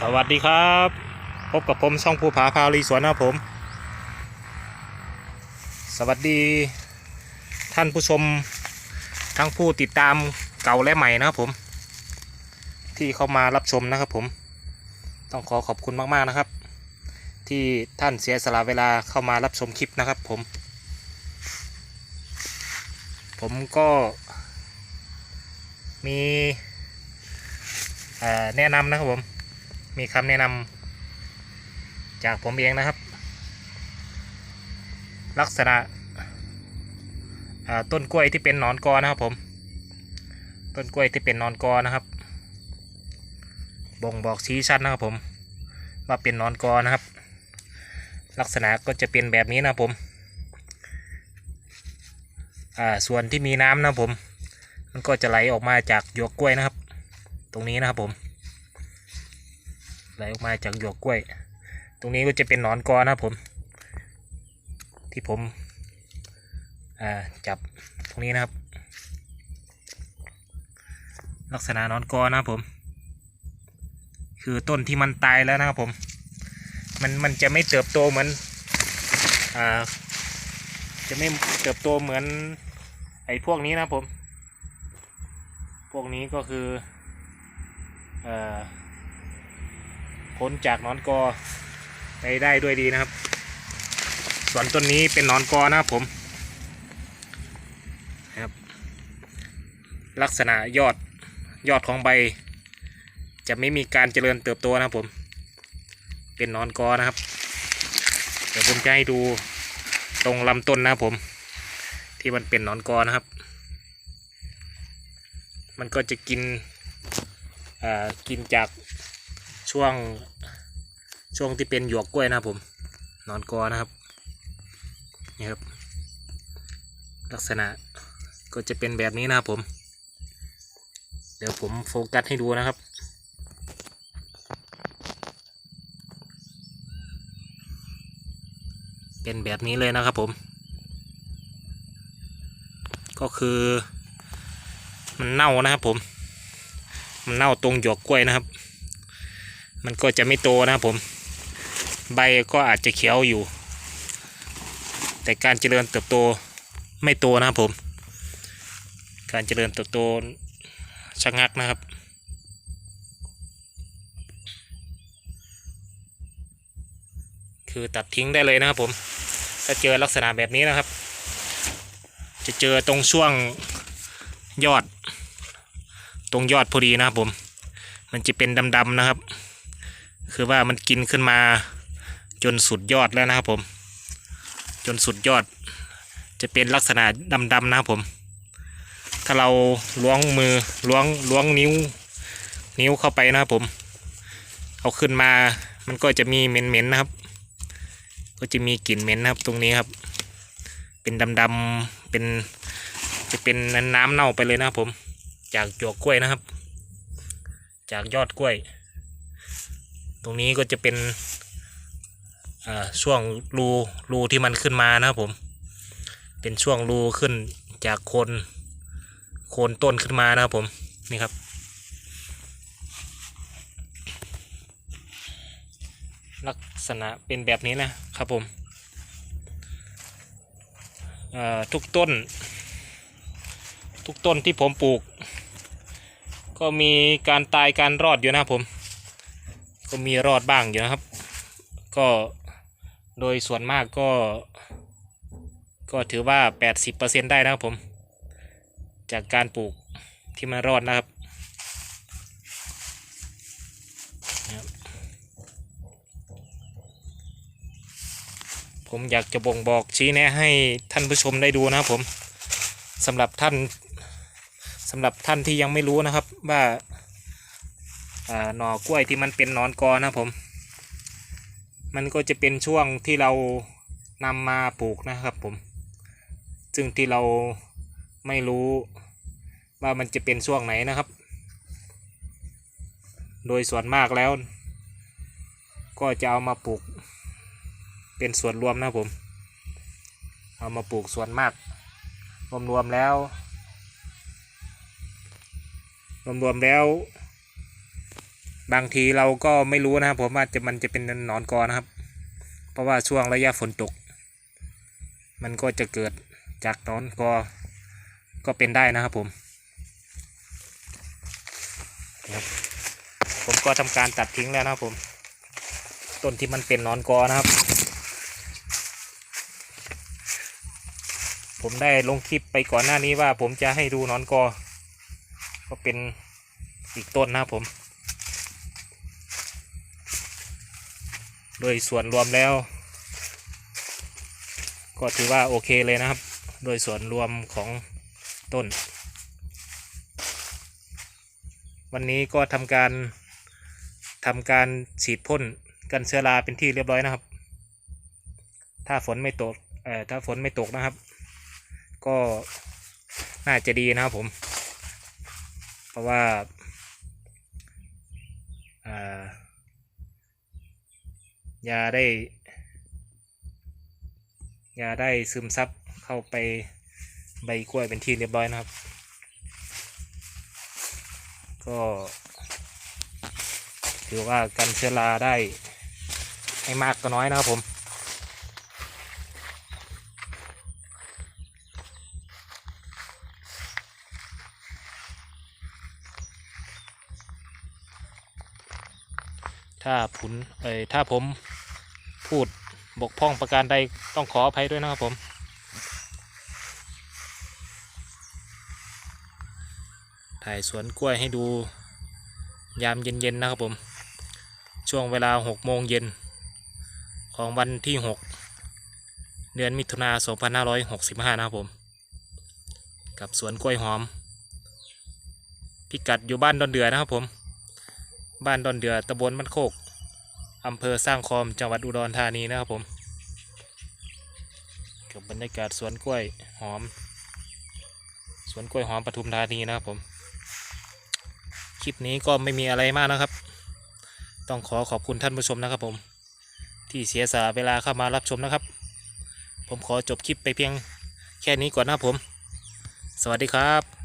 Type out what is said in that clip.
สวัสดีครับ พบกับผมช่องภูผาพาลีสวนนะครับผม สวัสดี ท่านผู้ชมทั้งผู้ติดตามเก่าและใหม่นะครับผม ที่เข้ามารับชมนะครับผม ต้องขอขอบคุณมากๆนะครับ ที่ท่านเสียสละเวลาเข้ามารับชมคลิปนะครับผม ผมก็มีแนะนำนะครับผม มีคำแนะนำจากผมเองนะครับ ลักษณะต้นกล้วยที่เป็นหนอนกอนะครับผม ต้นกล้วยที่เป็นหนอนกอนะครับ บ่งบอกชี้ชัดนะครับผม ว่าเป็นหนอนกอนะครับ ลักษณะก็จะเป็นแบบนี้นะผมส่วนที่มีน้ำนะผม มันก็จะไหลออกมาจากหยวกกล้วยนะครับ ตรงนี้นะครับผม ไหลออกมาจากหยวกกล้วย ตรงนี้ก็จะเป็นหนอนกอนะผม ที่ผมจับตรงนี้นะครับ ลักษณะนอนกอนะครับผม คือต้นที่มันตายแล้วนะครับผม มันมันจะไม่เติบโตเหมือนอ่าจะไม่เติบโตเหมือนไอ้พวกนี้นะผม พวกนี้ก็คือเอ่อ พ้นจากนอนกอไปได้ด้วยดีนะครับ ส่วนต้นนี้เป็นนอนกอนะครับผมครับ ลักษณะยอดยอดของใบ จะไม่มีการเจริญเติบโตนะครับผม เป็นนอนกอนะครับ เดี๋ยวผมจะให้ดูตรงลำต้นนะครับผม ที่มันเป็นนอนกอนะครับ มันก็จะกินอ่ากินจาก ช่วงช่วงที่เป็นหยวกกล้วยนะครับผมนอนกอนะครับนี่ครับ ลักษณะก็จะเป็นแบบนี้นะครับผม เดี๋ยวผมโฟกัสให้ดูนะครับเป็นแบบนี้เลยนะครับผม ก็คือ มันเน่านะครับผม มันเน่าตรงหยวกกล้วยนะครับ มันก็จะไม่โตนะครับผม ใบก็อาจจะเขียวอยู่ แต่การเจริญเติบโตไม่โตนะครับผม การเจริญเติบโตชะงักนะครับคือตัดทิ้งได้เลยนะครับผม ถ้าเจอลักษณะแบบนี้นะครับ จะเจอตรงช่วงยอด ตรงยอดพอดีนะครับผม มันจะเป็นดำๆนะครับ คือว่ามันกินขึ้นมาจนสุดยอดแล้วนะครับผม จนสุดยอด จะเป็นลักษณะดำๆนะครับผม ถ้าเราล้วงมือล้วงล้วงนิ้ว นิ้วเข้าไปนะครับผม เอาขึ้นมามันก็จะมีเหม็นๆนะครับ ก็จะมีกลิ่นเหม็นนะครับตรงนี้ครับ เป็นดำๆเป็นจะเป็นน้ำเน่าไปเลยนะครับผม จากหยวกกล้วยนะครับ จากยอดกล้วย ตรงนี้ก็จะเป็นช่วงรูรูที่มันขึ้นมานะครับผม เป็นช่วงรูขึ้นจากโคนโคนต้นขึ้นมานะครับผมนี่ครับ ลักษณะเป็นแบบนี้นะครับผมทุกต้น ทุกต้นที่ผมปลูก ก็มีการตายการรอดอยู่นะครับผม ก็มีรอดบ้างอยู่นะครับ ก็โดยส่วนมากก็ ก็ถือว่า 80%ได้นะครับผม จากการปลูกที่มันรอดนะครับ ผมอยากจะบ่งบอกชี้แนะให้ท่านผู้ชมได้ดูนะครับผมสำหรับท่านสำหรับท่านที่ยังไม่รู้นะครับว่า หน่อกล้วยที่มันเป็นนอนกอนะผม มันก็จะเป็นช่วงที่เรานำมาปลูกนะครับผม ซึ่งที่เราไม่รู้ว่ามันจะเป็นช่วงไหนนะครับ โดยส่วนมากแล้ว ก็จะเอามาปลูก เป็นส่วนรวมนะผม เอามาปลูกส่วนมาก รวมๆแล้ว รวมๆแล้ว บางทีเราก็ไม่รู้นะครับผมว่าจะมันจะเป็นหนอนกอนะครับ เพราะว่าช่วงระยะฝนตก มันก็จะเกิดจากหนอนกอก็เป็นได้นะครับผมผมก็ทำการตัดทิ้งแล้วนะครับผม ต้นที่มันเป็นนอนกอนะครับ ผมได้ลงคลิปไปก่อนหน้านี้ว่าผมจะให้ดูนอนกอ ก็เป็นอีกต้นนะครับผม โดยส่วนรวมแล้ว ก็ถือว่าโอเคเลยนะครับ โดยส่วนรวมของต้น วันนี้ก็ทำการทำการฉีดพ่นกันเชื้อราเป็นที่เรียบร้อยนะครับ ถ้าฝนไม่ตกเอ่อถ้าฝนไม่ตกนะครับ ก็น่าจะดีนะครับผม เพราะว่าอ่า ยาได้ ยาได้ซึมซับเข้าไปใบกล้วยเป็นที่เรียบร้อยนะครับ ก็ถือว่ากันเชื้อราได้ไม่มากก็น้อยนะครับผมถ้าผุนเอ้ยถ้าผม พูดบกพร่องประการใดต้องขออภัยด้วยนะครับผม ถ่ายสวนกล้วยให้ดูยามเย็นๆนะครับผม ช่วงเวลาหกโมงเย็น ของวันที่หกเดือนมิถุนาสองพันะครับผม กับสวนกล้วยหอม พิกัดอยู่บ้านดอนเดือนะครับผม บ้านดอนเดือตำบลมันโคก อำเภอสร้างคอมจังหวัดอุดรธานีนะครับผมกับบรรยากาศสวนกล้วยหอม สวนกล้วยหอมปทุมธานีนะครับผม คลิปนี้ก็ไม่มีอะไรมากนะครับ ต้องขอขอบคุณท่านผู้ชมนะครับผม ที่เสียสละเวลาเข้ามารับชมนะครับ ผมขอจบคลิปไปเพียงแค่นี้ก่อนนะครับผม สวัสดีครับ